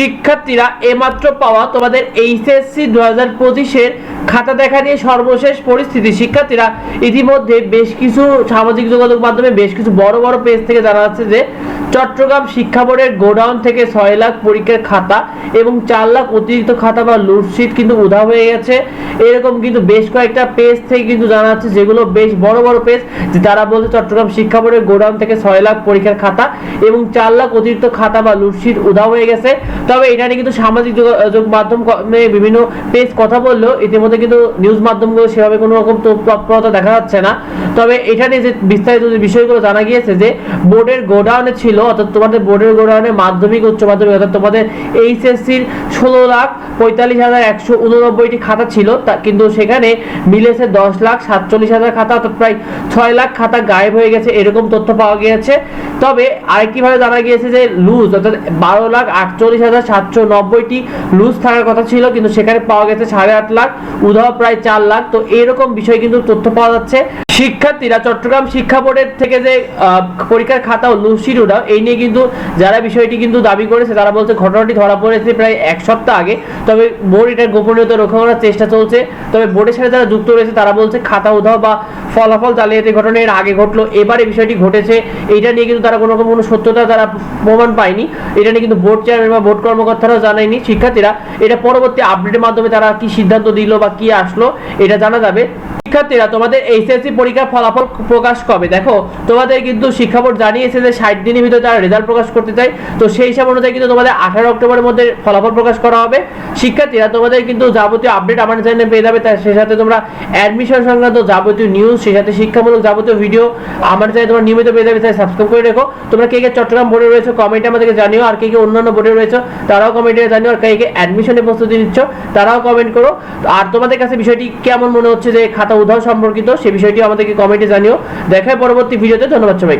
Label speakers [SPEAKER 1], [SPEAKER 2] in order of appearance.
[SPEAKER 1] শিক্ষার্থীরা এমাত্র পাওয়া তোমাদের এইচএসসি দু হাজার পঁচিশের খাতা দেখা নিয়ে সর্বশেষ পরিস্থিতি। শিক্ষার্থীরা ইতিমধ্যে বেশ কিছু সামাজিক যোগাযোগ মাধ্যমে বেশ কিছু বড় বড় পেজ থেকে জানা যাচ্ছে যে চট্টগ্রাম শিক্ষা বোর্ডের গোডাউন থেকে ছয় লাখ পরীক্ষার খাতা এবং চার লাখ অতিরিক্ত খাতা বা লুটশিট কিন্তু উধাও হয়ে গেছে। এরকম কিন্তু বেশ কয়েকটা পেজ থেকে কিন্তু জানা যাচ্ছে যেগুলো বেশ বড় বড় পেজ যে তারা বলছে চট্টগ্রাম শিক্ষা বোর্ডের গোডাউন থেকে ছয় লাখ পরীক্ষার খাতা এবং চার লাখ অতিরিক্ত খাতা বা লুটশিট উধাও হয়ে গেছে। তবে এটা নিয়ে কিন্তু সামাজিক যোগাযোগ মাধ্যম কমে বিভিন্ন পেজ কথা বললেও ইতিমধ্যে কিন্তু নিউজ মাধ্যমগুলো সেভাবে কোনো রকম তৎপরতা দেখা যাচ্ছে না। তবে এটা নিয়ে যে বিস্তারিত যে বিষয়গুলো জানা গিয়েছে যে বোর্ডের গোডাউনে ছিল অর্থাৎ তোমাদের বোর্ডের গোডাউনে মাধ্যমিক, উচ্চ মাধ্যমিক, অর্থাৎ তোমাদের এইচএসসির ষোলো লাখ পঁয়তাল্লিশ হাজার একশো উননব্বইটি খাতা ছিল। তা কিন্তু সেখানে মিলেছে দশ লাখ সাতচল্লিশ হাজার খাতা, অর্থাৎ প্রায় ছয় লাখ খাতা গায়েব হয়ে গেছে, এরকম তথ্য পাওয়া গিয়েছে। তবে আরেকটিভাবে জানা গিয়েছে যে লুজ, অর্থাৎ বারো লাখ আটচল্লিশ হাজার সাতশো নব্বইটি লুজ থাকার কথা ছিল, কিন্তু সেখানে পাওয়া গেছে সাড়ে আট লাখ, উধাও প্রায় চার লাখ। তো এরকম বিষয় কিন্তু তথ্য পাওয়া যাচ্ছে। শিক্ষার্থীরা চট্টগ্রাম শিক্ষা বোর্ডের থেকে যে পরীক্ষার খাতা ও লুসির উঠাও এই নিয়ে কিন্তু যারা বিষয়টি কিন্তু দাবি করেছে, তারা বলছে ঘটনাটি ধরা পড়েছে প্রায় এক সপ্তাহ আগে। তবে বোর্ড এটার গোপনীয়তা রক্ষা করার চেষ্টা চলছে। তবে বোর্ডের সাথে যারা যুক্ত রয়েছে, তারা বলছে খাতা উধাও বা ফলাফল জালিয়াতি ঘটনা এর আগে ঘটলো, এবারে বিষয়টি ঘটেছে। এটা নিয়ে কিন্তু তারা কোনো রকম কোনো সত্যতা তারা প্রমাণ পায়নি। এটা নিয়ে কিন্তু বোর্ড চেয়ারম্যান বা বোর্ড কর্মকর্তারাও জানায়নি। শিক্ষার্থীরা, এটা পরবর্তী আপডেটের মাধ্যমে তারা কি সিদ্ধান্ত দিল বা কি আসলো, এটা জানা যাবে। শিক্ষার্থীরা, তোমাদের এইচএসসি পরীক্ষার ফলাফল প্রকাশ কবে? দেখো, তোমাদের কিন্তু শিক্ষা বোর্ড জানিয়েছে যে ষাট দিনের ভিতরে তারা রেজাল্ট প্রকাশ করতে চায়। তো সেই হিসাব অনুযায়ী কিন্তু তোমাদের আঠারো অক্টোবরের মধ্যে ফলাফল প্রকাশ করা হবে। শিক্ষার্থীরা, তোমাদের কিন্তু যাবতীয় আপডেট আমার চ্যানেলে পেয়ে যাবে। তার সেই সাথে তোমরা অ্যাডমিশন সংক্রান্ত যাবতীয় নিউজ সেই সাথে শিক্ষামূলক যাবতীয় ভিডিও আমার চ্যানেলে তোমরা নিয়মিত পেয়ে যাবে। তাই সাবস্ক্রাইব করে রেখো। তোমরা কে কে চট্টগ্রাম বোর্ডে রয়েছে কমেন্টে আমাদেরকে জানিও। আর কে কে অন্যান্য বোর্ডে রয়েছে, তারাও কমেন্টে জানিও। আর কে কে অ্যাডমিশনের প্রস্তুতি নিচ্ছ, তারাও কমেন্ট করো। আর তোমাদের কাছে বিষয়টি কেমন মনে হচ্ছে যে খাতা উধাও সম্পর্কিত সে বিষয়টি আমাদেরকে কমেন্টে জানিও। দেখায় পরবর্তী ভিডিওতে। ধন্যবাদ সবাই